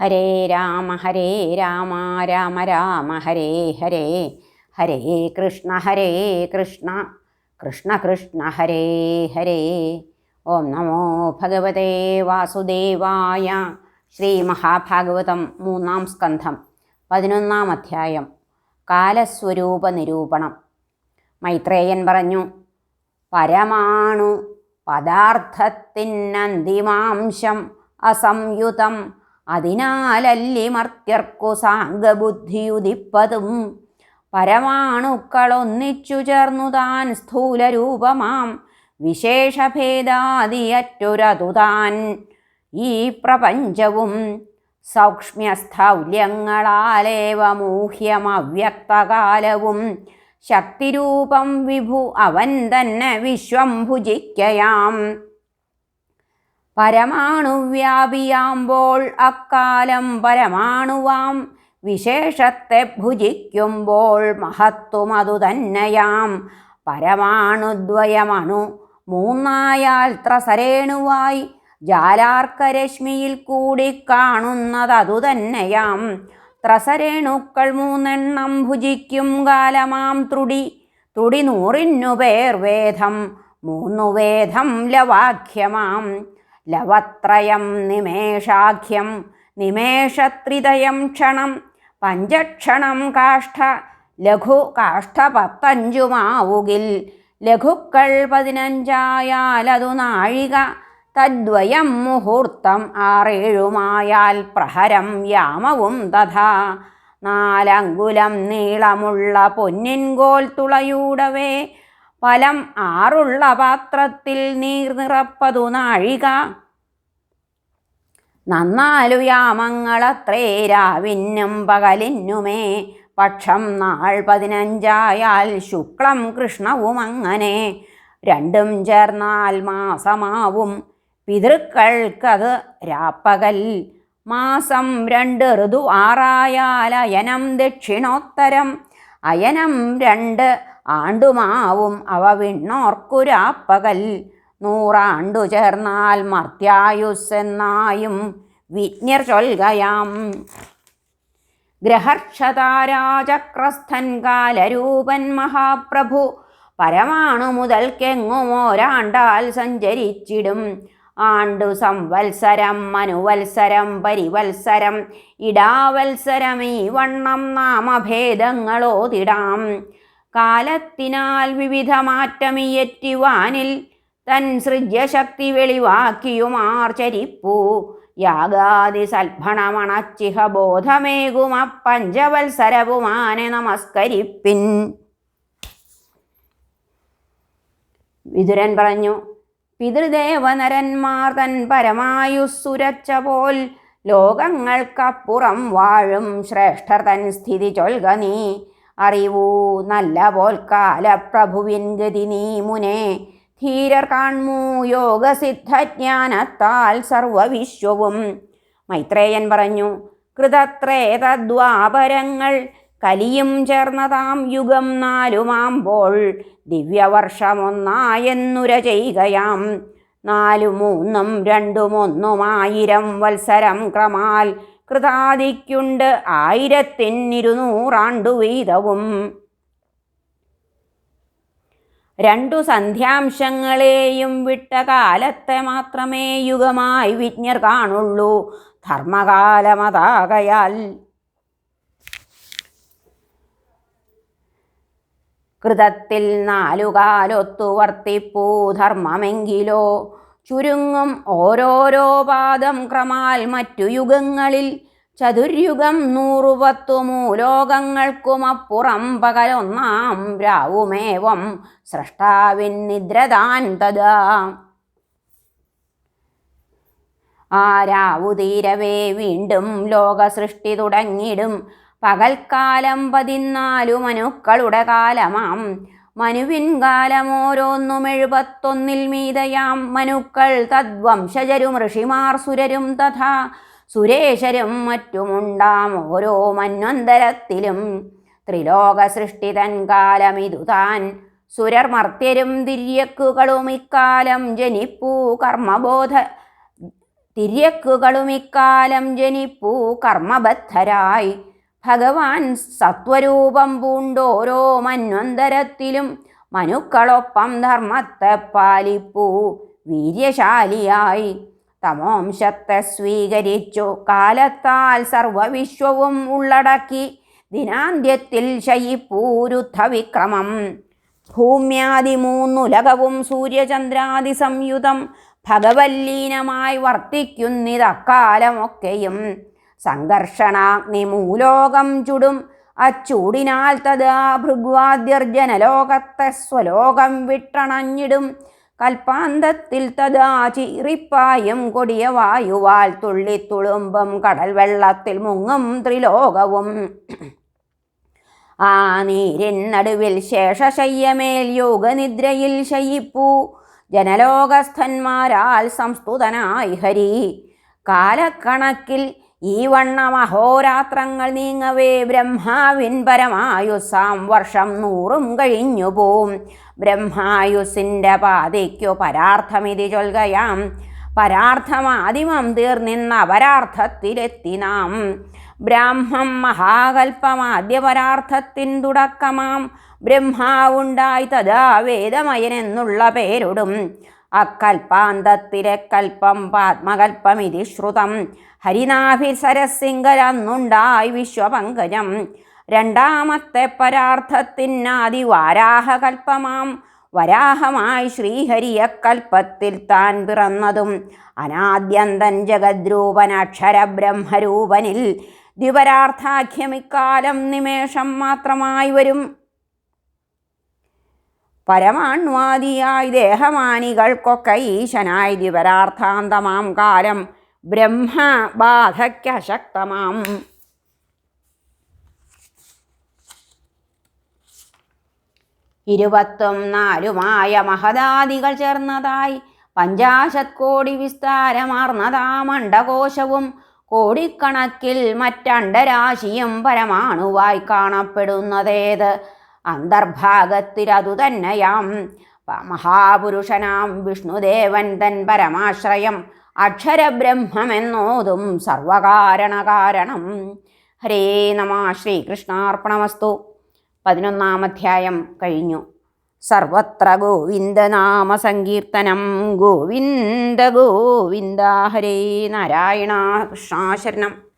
ഹരേ രാമ ഹരേ രാമ രാമ രാമ ഹരേ ഹരേ ഹരേ കൃഷ്ണ ഹരേ കൃഷ്ണ കൃഷ്ണ കൃഷ്ണ ഹരേ ഹരേ. ഓം നമോ ഭഗവതേ വാസുദേവായ ശ്രീ മഹാഭാഗവതം മൂന്നാം സ്കന്ധം പതിനൊന്നാം അധ്യായം കാലസ്വരൂപ നിരൂപണം. മൈത്രേയൻ പറഞ്ഞു പരമാണു പദാർത്ഥത്തിനന്തിമാംശം അസംയുതം അതിനാലല്ലിമർത്യർക്കു സാംഗബുദ്ധിയുദിപ്പതും. പരമാണുക്കളൊന്നിച്ചു ചേർന്നു താൻ സ്ഥൂലരൂപമാം. വിശേഷഭേദാദിയറ്റൊരതു താൻ ഈ പ്രപഞ്ചവും സൗക്ഷ്മ്യസ്ഥൗല്യങ്ങളാലേവ മൂഹ്യമവ്യക്തകാലവും ശക്തിരൂപം വിഭു അവൻ തന്നെ വിശ്വം ഭുജിക്കയാം. പരമാണുവ്യാപിയാമ്പോൾ അക്കാലം പരമാണുവാം. വിശേഷത്തെ ഭുജിക്കുമ്പോൾ മഹത്വമതു തന്നെയാം. പരമാണുദ്വയമണു മൂന്നായാൽ ത്രസരേണുവായി. ജാലാർക്കരശ്മിയിൽ കൂടി കാണുന്നതതു തന്നെയാം. ത്രസരേണുക്കൾ മൂന്നെണ്ണം ഭുജിക്കും കാലമാം ത്രുടി. ത്രുടി നൂറിനു പേർ വേദം മൂന്നു വേദം ലവാഖ്യമാം. ലവത്രയം നിമേഷാഖ്യം നിമേഷത്രിതയം ക്ഷണം പഞ്ചക്ഷണം കാഷ്ഠ ലഘു കാഷ്ഠ പത്തഞ്ചുമാവുകിൽ ലഘുക്കൾ പതിനഞ്ചായാലതു നാഴിക തദ്വയം മുഹൂർത്തം ആറേഴുമായാൽ പ്രഹരം യാമവും തഥാ. നാലങ്കുലം നീളമുള്ള പൊന്നിൻകോൽ തുളയൂടവേ ഫലം ആറുള്ള പാത്രത്തിൽ നീർ നിറപ്പതു നാഴിക. നന്നാലു യാമങ്ങളത്രേ രാവിന്നും പകലിന്നുമേ. പക്ഷം നാൾ പതിനഞ്ചായാൽ ശുക്ലം കൃഷ്ണവും അങ്ങനെ. രണ്ടും ചേർന്നാൽ മാസമാവും. പിതൃക്കൾക്കത് രാപ്പകൽ. മാസം രണ്ട് ഋതു ആറായാൽ അയനം ദക്ഷിണോത്തരം. അയനം രണ്ട് ആണ്ടുമാവും അവ വിണ്ണോർക്കുരാപ്പകൽ. നൂറാണ്ടു ചേർന്നാൽ മർത്യായുസ്സെന്നായും വിജ്ഞർ ചൊൽകയാം. ഗ്രഹർഷതാരാചക്രസ്ഥൻ കാലരൂപൻ മഹാപ്രഭു പരമാണു മുതൽക്കെങ്ങുമോരാണ്ടാൽ സഞ്ചരിച്ചിടും. ആണ്ടു സംവത്സരം മനുവത്സരം പരിവത്സരം ഇടാവത്സരം ഈ വണ്ണം നാമഭേദങ്ങളോതിടാം. കാലത്തിനാൽ വിവിധ മാറ്റമിയറ്റുവാനിൽ തൻ സൃജ്യശക്തി വെളിവാക്കിയുമാർച്ചരിപ്പൂ യാഗാദി സൽഭണമണച്ചിഹ ബോധമേകുമ പഞ്ചവത്സരവുമാനെ നമസ്കരിപ്പിൻ. വിതുരൻ പറഞ്ഞു പിതൃദേവനരന്മാർ തൻ പരമായുസ്സുരച്ച പോൽ ലോകങ്ങൾക്കപ്പുറം വാഴും ശ്രേഷ്ഠർ തൻ സ്ഥിതി ചൊൽക നീ. അറിവൂ നല്ല പോൽക്കാല പ്രഭുവിൻ ഗതി നീ മുനെ. ധീരർ കാൺമൂ യോഗസിദ്ധജ്ഞാനത്താൽ സർവവിശ്വവും. മൈത്രേയൻ പറഞ്ഞു കൃതത്രേതദ്വാപരങ്ങൾ കലിയും ചേർന്നതാം യുഗം നാലുമാമ്പോൾ ദിവ്യവർഷമൊന്നായെന്നുര ചെയ്യുകയാം. നാലു മൂന്നും രണ്ടും ഒന്നുമായിരം വത്സരം ക്രമാൽ കൃതാദിക്കുണ്ട് ആയിരത്തിന്നിരുന്നൂറാണ്ടു വീതവും. രണ്ടു സന്ധ്യാംശങ്ങളെയും വിട്ട കാലത്തെ മാത്രമേ യുഗമായി വിജ്ഞർ കാണുള്ളൂ. ധർമ്മകാലമതാകയാൽ. കൃതത്തിൽ നാലുകാലൊത്തു വർത്തിപ്പൂ ധർമ്മമെങ്കിലോ ചുരുങ്ങും ഓരോരോ പാദം ക്രമാൽ മറ്റു യുഗങ്ങളിൽ. ചതുര്യുഗം നൂറു പത്തു മൂലോകങ്ങൾക്കുമപ്പുറം പകലൊന്നാം രാവുമേവം സൃഷ്ടാവിൻ നിദ്രതാൻ തഥാ. ആ രാവു തീരവേ വീണ്ടും ലോകസൃഷ്ടി തുടങ്ങിടും പകൽക്കാലം പതിനാലു മനുക്കളുടെ കാലമാം. മനുവിൻ കാലമോരോന്നും എഴുപത്തൊന്നിൽ മീതയാം. മനുക്കൾ തദ്വംശജരും ഋഷിമാർ സുരരും തഥാ സുരേശരും മറ്റുമുണ്ടാം ഓരോ മന്വന്തരത്തിലും. ത്രിലോക സൃഷ്ടിതൻ കാലമിതു താൻ. സുരർമർത്യരും തിര്യക്കുകളും ഇക്കാലം ജനിപ്പൂ കർമ്മബോധ തിര്യക്കുകളും ഇക്കാലം ജനിപ്പൂ കർമ്മബദ്ധരായി. ഭഗവാൻ സത്വരൂപം പൂണ്ടോരോ മന്വന്തരത്തിലും. മനുക്കളൊപ്പം ധർമ്മത്തെ പാലിപ്പൂ വീര്യശാലിയായി. തമോംശത്തെ സ്വീകരിച്ചു കാലത്താൽ സർവവിശ്വവും ഉള്ളടക്കി. ദിനാന്ത്യത്തിൽ ശയിപ്പൂരുദ്ധവിക്രമം. ഭൂമ്യാദി മൂന്നുലകവും സൂര്യചന്ദ്രാദി സംയുതം ഭഗവല്ലീനമായി വർത്തിക്കുന്നിതക്കാലമൊക്കെയും. സംഘർഷണാഗ്നി മൂലോകം ചുടും. അച്ചൂടിനാൽ തഥാ ഭൃഗ്വാദ്യർജനലോകത്തെ സ്വലോകം വിട്ടണഞ്ഞിടും. കൽപ്പാന്തത്തിൽ തഥാ ചീറിപ്പായും കൊടിയ വായുവാൽ തുള്ളിത്തുളുമ്പും കടൽ വെള്ളത്തിൽ മുങ്ങും ത്രിലോകവും. ആ നീരിൻ നടുവിൽ ശേഷശയ്യമേൽ യോഗനിദ്രയിൽ ശയിപ്പൂ. ജനലോകസ്ഥന്മാരാൽ സംസ്തുതനായി ഹരി. കാലക്കണക്കിൽ ഈ വണ്ണം അഹോരാത്രങ്ങൾ നീങ്ങവേ ബ്രഹ്മാവിൻ പരമായുസാം വർഷം നൂറും കഴിഞ്ഞു പോവും. ബ്രഹ്മായുസിന്റെ പാതയ്ക്കു പരാർത്ഥമിതി ചൊൽകയാം. പരാർത്ഥമാദിമം തീർന്നിന്ന അപരാർത്ഥത്തിലെത്തി നാം. ബ്രാഹ്മം മഹാകൽപ്പമാദ്യ പരാർത്ഥത്തിൻ തുടക്കമാം. ബ്രഹ്മാവുണ്ടായി തഥാ വേദമയനെന്നുള്ള പേരുടും. അക്കൽപ്പാന്തത്തിലെ കൽപ്പം പാത്മകൽപ്പമിതി ശ്രുതം. ഹരിനാഭി സരസിംഗലന്നുണ്ടായി വിശ്വപങ്കജം. രണ്ടാമത്തെ പരാർത്ഥത്തിനാദി വാരാഹകൽപ്പമാം. വരാഹമായി ശ്രീഹരിയക്കൽപ്പത്തിൽ താൻ പിറന്നതും അനാദ്യന്തൻ ജഗദ്രൂപൻ അക്ഷരബ്രഹ്മരൂപനിൽ ദ്വിപരാർത്ഥാഖ്യമിക്കാലം നിമേഷം മാത്രമായി വരും പരമാണ്വാദിയായി ദേഹമാനികൾക്കൊക്കെ ഈശനായി ദിവരാർത്ഥാന്തമാം കാലം. ബ്രഹ്മബാധയ്ക്കശക്തമാം. ഇരുപത്തും നാലുമായ മഹദാദികൾ ചേർന്നതായി പഞ്ചാശത് കോടി വിസ്താരമാർന്നതാ മണ്ഡകോശവും കോടിക്കണക്കിൽ മറ്റണ്ടരാശിയും പരമാണുവായി കാണപ്പെടുന്നതേത്? അന്തർഭാഗത്തിലതു തന്നെയാം മഹാപുരുഷനാം വിഷ്ണുദേവൻ തൻ പരമാശ്രയം അക്ഷരബ്രഹ്മമെന്നോതും സർവകാരണകാരണം. ഹരേ നമ ശ്രീകൃഷ്ണാർപ്പണമസ്തു. പതിനൊന്നാം അധ്യായം കഴിഞ്ഞു. സർവത്ര ഗോവിന്ദനാമ സങ്കീർത്തനം. ഗോവിന്ദ ഗോവിന്ദ ഹരേ നാരായണ കൃഷ്ണാശരണം.